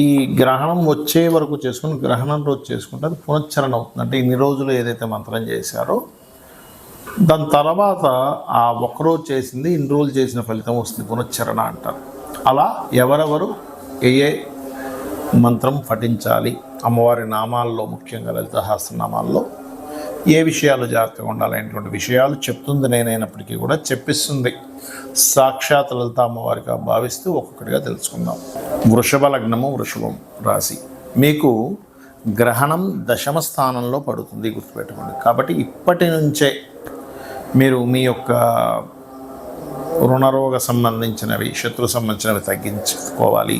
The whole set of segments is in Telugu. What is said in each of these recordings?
ఈ గ్రహణం వచ్చే వరకు చేసుకుని గ్రహణం రోజు చేసుకుంటే అది పునశ్చరణ అవుతుంది. అంటే ఇన్ని రోజులు ఏదైతే మంత్రం చేశారో దాని తర్వాత ఆ ఒక్కరోజు చేసింది ఇన్ని రోజులు చేసిన ఫలితం వస్తుంది పునశ్చరణ అంటారు. అలా ఎవరెవరు ఏ ఏ మంత్రం పఠించాలి అమ్మవారి నామాల్లో ముఖ్యంగా లలిత నామాల్లో ఏ విషయాలు జాగ్రత్తగా ఉండాలనేటువంటి విషయాలు చెప్తుంది నేనైనప్పటికీ కూడా చెప్పిస్తుంది. సాక్షాత్ లలిత అమ్మవారిగా భావిస్తూ ఒక్కొక్కటిగా తెలుసుకుందాం. వృషభ లగ్నము వృషభం రాశి. మీకు గ్రహణం దశమ స్థానంలో పడుతుంది గుర్తుపెట్టుకోండి. కాబట్టి ఇప్పటి నుంచే మీరు మీ యొక్క రుణరోగ సంబంధించినవి శత్రు సంబంధించినవి తగ్గించుకోవాలి.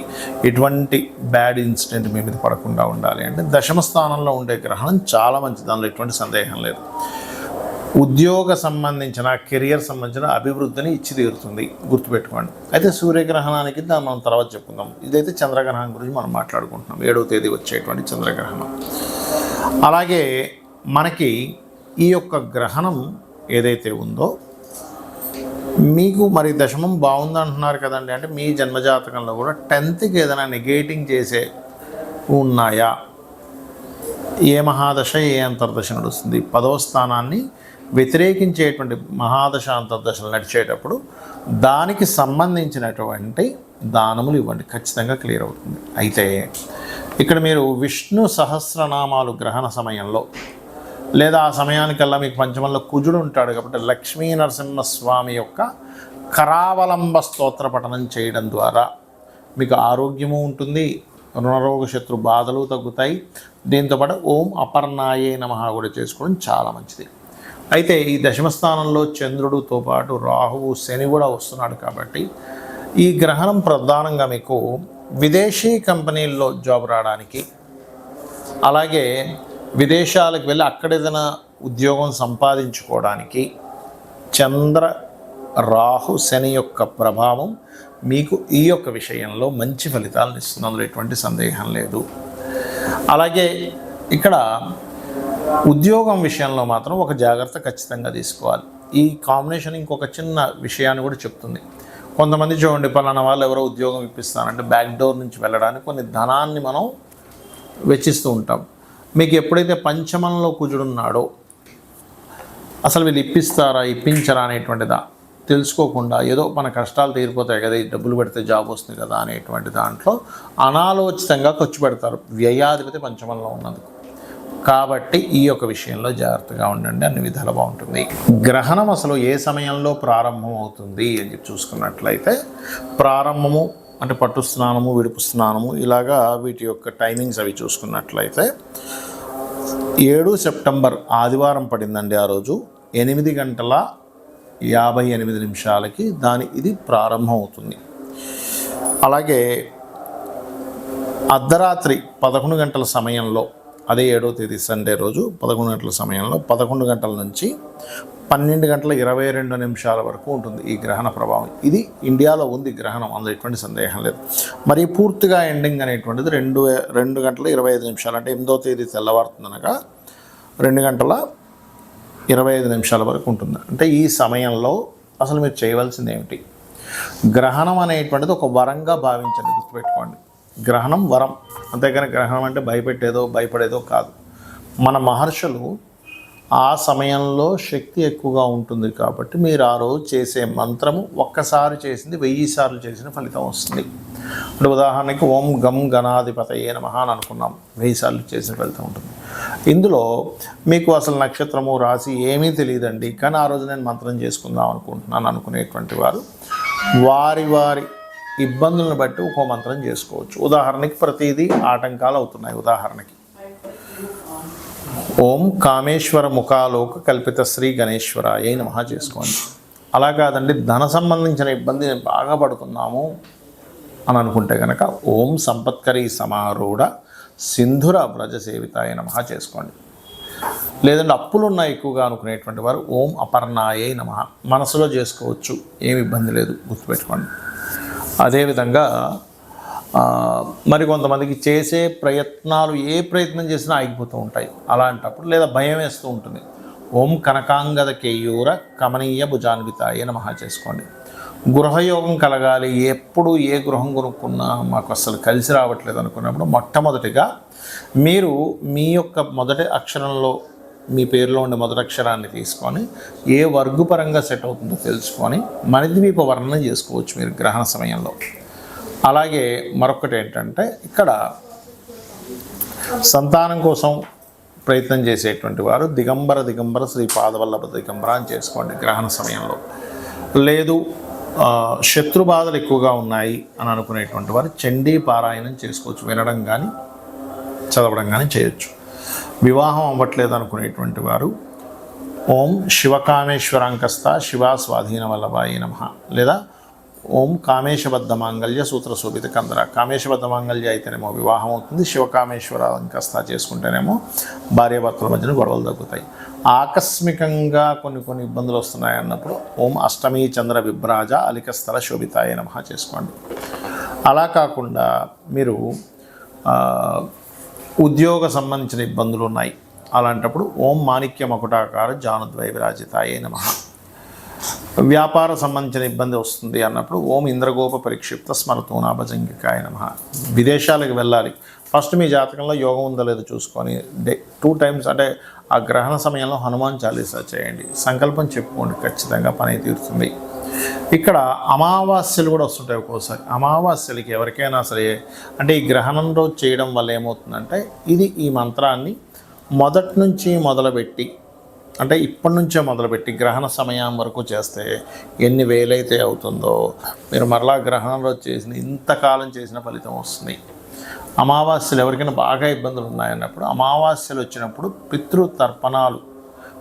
ఎటువంటి బ్యాడ్ ఇన్సిడెంట్ మీ మీద పడకుండా ఉండాలి అంటే దశమ స్థానంలో ఉండే గ్రహణం చాలా మంచి దానిలో ఎటువంటి సందేహం లేదు. ఉద్యోగ సంబంధించిన కెరియర్ సంబంధించిన అభివృద్ధిని ఇచ్చి తీరుతుంది గుర్తుపెట్టుకోండి. అయితే సూర్యగ్రహణానికి దాన్ని మనం తర్వాత చెప్పుకుందాం. ఇదైతే చంద్రగ్రహణం గురించి మనం మాట్లాడుకుంటున్నాం. ఏడవ తేదీ వచ్చేటువంటి చంద్రగ్రహణం. అలాగే మనకి ఈ యొక్క గ్రహణం ఏదైతే ఉందో మీకు మరి దశమం బాగుంది అంటున్నారు కదండి. అంటే మీ జన్మజాతకంలో కూడా టెన్త్కి ఏదైనా నెగేటింగ్ చేసే ఉన్నాయా? ఏ మహాదశ ఏ అంతర్దశ నడుస్తుంది? పదవ స్థానాన్ని వ్యతిరేకించేటువంటి మహాదశ అంతర్దశలు నడిచేటప్పుడు దానికి సంబంధించినటువంటి దానములు ఇవ్వండి. ఖచ్చితంగా క్లియర్ అవుతుంది. అయితే ఇక్కడ మీరు విష్ణు సహస్రనామాలు గ్రహణ సమయంలో లేదా ఆ సమయానికల్లా మీకు పంచమంలో కుజుడు ఉంటాడు కాబట్టి లక్ష్మీ నరసింహస్వామి యొక్క కరావలంబ స్తోత్ర పఠనం చేయడం ద్వారా మీకు ఆరోగ్యము ఉంటుంది. రుణరోగ శత్రు బాధలు తగ్గుతాయి. దీంతోపాటు ఓం అపర్ణాయే నమ కూడా చేసుకోవడం చాలా మంచిది. అయితే ఈ దశమ స్థానంలో చంద్రుడితో పాటు రాహువు శని కూడా వస్తున్నాడు కాబట్టి ఈ గ్రహణం ప్రధానంగా మీకు విదేశీ కంపెనీల్లో జాబ్ రావడానికి అలాగే విదేశాలకు వెళ్ళి అక్కడ ఏదైనా ఉద్యోగం సంపాదించుకోవడానికి చంద్ర రాహు శని యొక్క ప్రభావం మీకు ఈ యొక్క విషయంలో మంచి ఫలితాలను ఇస్తుంది. అందులో ఎటువంటి సందేహం లేదు. అలాగే ఇక్కడ ఉద్యోగం విషయంలో మాత్రం ఒక జాగ్రత్త ఖచ్చితంగా తీసుకోవాలి. ఈ కాంబినేషన్ ఇంకొక చిన్న విషయాన్ని కూడా చెప్తుంది. కొంతమంది చూడండి పలానా వాళ్ళు ఎవరో ఉద్యోగం ఇప్పిస్తానంటే బ్యాక్ డోర్ నుంచి వెళ్ళడానికి కొన్ని ధనాన్ని మనం వెచ్చిస్తూ ఉంటాం. మీకు ఎప్పుడైతే పంచమంలో కుజుడున్నాడో అసలు వీళ్ళు ఇప్పిస్తారా ఇప్పించరా అనేటువంటిదా తెలుసుకోకుండా ఏదో మన కష్టాలు తీరిపోతాయి కదా ఈ డబ్బులు పెడితే జాబ్ వస్తుంది కదా అనేటువంటి దాంట్లో అనాలోచితంగా ఖర్చు పెడతారు. వ్యయాధిపతి పంచమంలో ఉన్నందుకు. కాబట్టి ఈ యొక్క విషయంలో జాగ్రత్తగా ఉండండి అన్ని విధాలు బాగుంటుంది. గ్రహణం అసలు ఏ సమయంలో ప్రారంభం అవుతుంది అని చెప్పి చూసుకున్నట్లయితే ప్రారంభము అంటే పట్టు స్నానము విడుపు స్నానము ఇలాగా వీటి యొక్క టైమింగ్స్ అవి చూసుకున్నట్లయితే ఏడు సెప్టెంబర్ ఆదివారం పడిందండి ఆ రోజు ఎనిమిది గంటల యాభై ఎనిమిది నిమిషాలకి దాని ఇది ప్రారంభం అవుతుంది అలాగే అర్ధరాత్రి పదకొండు గంటల సమయంలో అదే ఏడో తేదీ సండే రోజు పదకొండు గంటల సమయంలో పదకొండు గంటల నుంచి పన్నెండు గంటల ఇరవై రెండు నిమిషాల వరకు ఉంటుంది ఈ గ్రహణ ప్రభావం. ఇది ఇండియాలో ఉంది గ్రహణం అందులో ఎటువంటి సందేహం లేదు. మరి పూర్తిగా ఎండింగ్ అనేటువంటిది రెండు రెండు గంటల ఇరవై ఐదు నిమిషాలు అంటే ఎనిమిదో తేదీ తెల్లవారుతుందనగా రెండు గంటల ఇరవై ఐదు నిమిషాల వరకు ఉంటుంది. అంటే ఈ సమయంలో అసలు మీరు చేయవలసింది ఏమిటి? గ్రహణం అనేటువంటిది ఒక వరంగా భావించండి గుర్తుపెట్టుకోండి. గ్రహణం వరం. అంతేకాని గ్రహణం అంటే భయపెట్టేదో భయపడేదో కాదు. మన మహర్షులు ఆ సమయంలో శక్తి ఎక్కువగా ఉంటుంది కాబట్టి మీరు ఆ రోజు చేసే మంత్రము ఒక్కసారి చేసింది వెయ్యి సార్లు చేసిన ఫలితం వస్తుంది. అంటే ఉదాహరణకి ఓం గం గణాధిపతయే నమః అని అనుకున్నాం. వెయ్యి సార్లు చేసిన ఫలితం ఉంటుంది. ఇందులో మీకు అసలు నక్షత్రము రాశి ఏమీ తెలియదండి. కానీ ఆ రోజు నేను మంత్రం చేసుకుందాం అనుకుంటున్నాను అనుకునేటువంటి వారు. వారి వారి ఇబ్బందులను బట్టి ఒక్కో మంత్రం చేసుకోవచ్చు. ఉదాహరణకి ప్రతిదీ ఆటంకాలు అవుతున్నాయి. ఉదాహరణకి ఓం కామేశ్వర ముఖాలోక కల్పిత శ్రీ గణేశ్వరాయ నమః చేసుకోండి. అలా కాదండి ధన సంబంధించిన ఇబ్బంది నేను బాగా పడుతున్నాము అని అనుకుంటే కనుక ఓం సంపత్కరీ సమారూఢ సింధుర వ్రజ సేవితాయ నమః చేసుకోండి. లేదంటే అప్పులు ఉన్నాయి ఎక్కువగా అనుకునేటువంటి వారు ఓం అపర్ణాయే నమ. మనసులో చేసుకోవచ్చు. ఏమి ఇబ్బంది లేదు. గుర్తుపెట్టుకోండి. అదేవిధంగా మరికొంతమందికి చేసే ప్రయత్నాలు ఏ ప్రయత్నం చేసినా ఆగిపోతూ ఉంటాయి. అలాంటప్పుడు లేదా భయం వేస్తూ ఉంటుంది. ఓం కనకాంగద కేయూర కమనీయ భుజాన్వితాయ నమః చేసుకోండి. గృహయోగం కలగాలి. ఎప్పుడు ఏ గృహం కొనుక్కున్నా మాకు అసలు కలిసి రావట్లేదు అనుకున్నప్పుడు మొట్టమొదటిగా మీరు మీ యొక్క మొదటి అక్షరంలో మీ పేరులో ఉండే మొదటక్షరాన్ని తీసుకొని ఏ వర్గు పరంగా సెట్ అవుతుందో తెలుసుకొని మణిద్వీప వర్ణన చేసుకోవచ్చు మీరు గ్రహణ సమయంలో. అలాగే మరొకటి ఏంటంటే ఇక్కడ సంతానం కోసం ప్రయత్నం చేసేటువంటి వారు దిగంబర దిగంబర శ్రీ పాదవల్లభ దిగంబర అని చేసుకోండి గ్రహణ సమయంలో. లేదు శత్రు బాధలు ఎక్కువగా ఉన్నాయి అని అనుకునేటువంటి వారు చండీ పారాయణం చేసుకోవచ్చు వినడం కానీ చదవడం కానీ చేయొచ్చు. వివాహం అవ్వట్లేదు అనుకునేటువంటి వారు ఓం శివకామేశ్వరాంకస్త శివా స్వాధీన వల్లభాయి నమ. లేదా ఓం కామేశబద్ధ మాంగళ్య సూత్ర శోభిత కందర. కామేశబద్ధ మాంగళ్య అయితేనేమో వివాహం అవుతుంది శివకామేశ్వర అంకస్త చేసుకుంటేనేమో భార్యాభర్తల మధ్యన గొడవలు తగ్గుతాయి. ఆకస్మికంగా కొన్ని కొన్ని ఇబ్బందులు వస్తున్నాయి అన్నప్పుడు ఓం అష్టమి చంద్ర విభ్రాజ అలికస్థల శోభితాయ నమ చేసుకోండి. అలా కాకుండా మీరు ఉద్యోగ సంబంధించిన ఇబ్బందులు ఉన్నాయి. అలాంటప్పుడు ఓం మాణిక్య మకుటాకార జానుద్వై విరాజితాయే నమ. వ్యాపార సంబంధించిన ఇబ్బంది వస్తుంది అన్నప్పుడు ఓం ఇంద్రగోప పరిక్షిప్త స్మరతూనా భజంగికాయ నమ. విదేశాలకు వెళ్ళాలి. ఫస్ట్ మీ జాతకంలో యోగం ఉందో లేదో చూసుకొని డే టూ టైమ్స్ అంటే ఆ గ్రహణ సమయంలో హనుమాన్ చాలీసా చేయండి. సంకల్పం చెప్పుకోండి. ఖచ్చితంగా పని తీరుతుంది. ఇక్కడ అమావాస్యలు కూడా వస్తుంటాయి ఒక్కోసారి. అమావాస్యలకి ఎవరికైనా సరే అంటే ఈ గ్రహణం రోజు చేయడం వల్ల ఏమవుతుందంటే ఇది ఈ మంత్రాన్ని మొదటి నుంచి మొదలుపెట్టి అంటే ఇప్పటి నుంచే మొదలుపెట్టి గ్రహణ సమయం వరకు చేస్తే ఎన్ని వేలైతే అవుతుందో మీరు మరలా గ్రహణంలో చేసిన ఇంతకాలం చేసిన ఫలితం వస్తుంది. అమావాస్యలు ఎవరికైనా బాగా ఇబ్బందులు ఉన్నాయన్నప్పుడు అమావాస్యలు వచ్చినప్పుడు పితృ తర్పణాలు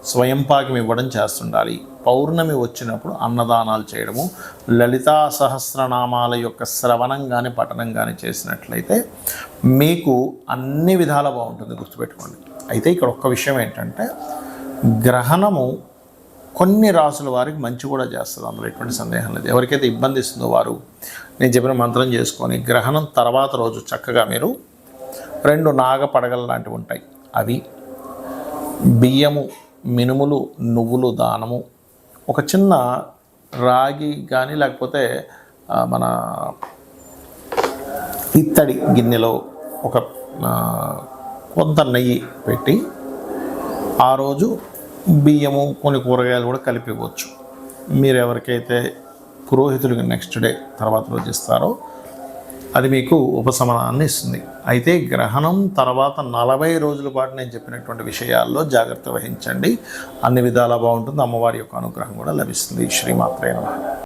స్వయంపాకం ఇవ్వడం చేస్తుండాలి. పౌర్ణమి వచ్చినప్పుడు అన్నదానాలు చేయడము లలితా సహస్రనామాల యొక్క శ్రవణం కానీ పఠనం కానీ చేసినట్లయితే మీకు అన్ని విధాల బాగుంటుంది గుర్తుపెట్టుకోండి. అయితే ఇక్కడ ఒక్క విషయం ఏంటంటే గ్రహణము కొన్ని రాసుల వారికి మంచి కూడా చేస్తుంది. అందులో ఎటువంటి సందేహం లేదు. ఎవరికైతే ఇబ్బంది ఇస్తుందో వారు నేను చెప్పిన మంత్రం చేసుకొని గ్రహణం తర్వాత రోజు చక్కగా మీరు రెండు నాగ పడగలు లాంటివి ఉంటాయి. అవి బియ్యము మినుములు నువ్వులు దానము. ఒక చిన్న రాగి కానీ లేకపోతే మన ఇత్తడి గిన్నెలో ఒక కొంత నెయ్యి పెట్టి ఆ రోజు బియ్యము కొన్ని కూరగాయలు కూడా కలిపివచ్చు మీరు ఎవరికైతే పురోహితుడికి నెక్స్ట్ డే తర్వాత రోజు ఇస్తారో అది మీకు ఉపశమనాన్ని ఇస్తుంది. అయితే గ్రహణం తర్వాత నలభై రోజుల పాటు నేను చెప్పినటువంటి విషయాల్లో జాగ్రత్త వహించండి. అన్ని విధాలా బాగుంటుంది. అమ్మవారి యొక్క అనుగ్రహం కూడా లభిస్తుంది. శ్రీమాత్రే